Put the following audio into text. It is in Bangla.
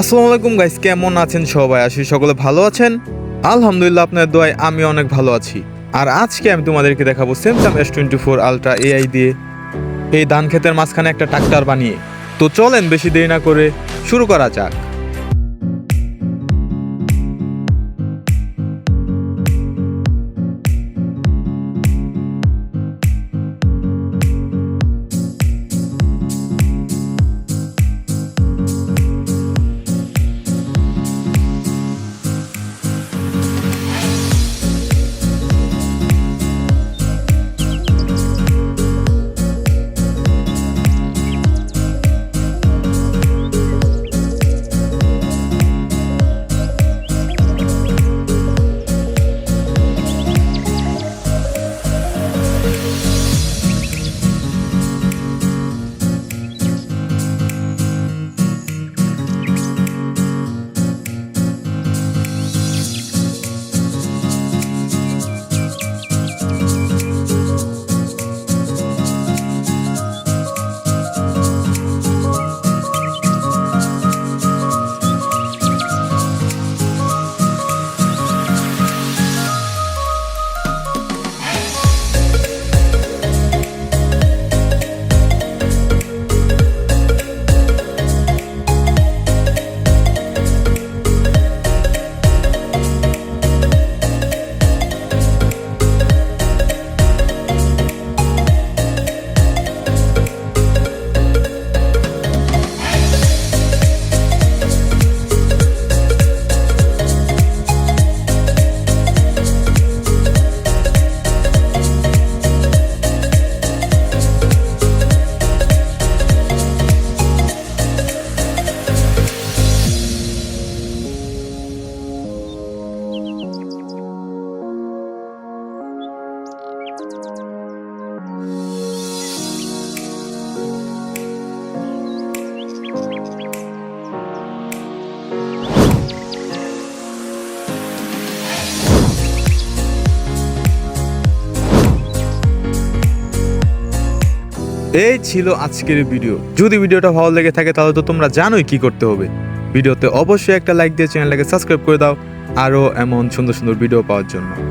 আসসালামু আলাইকুম গাইস, কেমন আছেন সবাই? আসি সকলে ভালো আছেন। আলহামদুলিল্লাহ আপনার দোয়ায় আমি অনেক ভালো আছি। আর আজকে আমি তোমাদেরকে দেখাবো Samsung S twenty four Ultra AI দিয়ে এই ধান ক্ষেতের মাঝখানে একটা ট্রাক্টর বানিয়ে। তো চলেন বেশি দেরি না করে শুরু করা যাক। এই ছিল আজকের ভিডিও। যদি ভিডিওটা ভালো লেগে থাকে, তাহলে তো তোমরা জানোই কি করতে হবে। ভিডিওতে অবশ্যই একটা লাইক দিয়ে চ্যানেলটাকে সাবস্ক্রাইব করে দাও। আরও এমন সুন্দর সুন্দর ভিডিও পাওয়ার জন্য।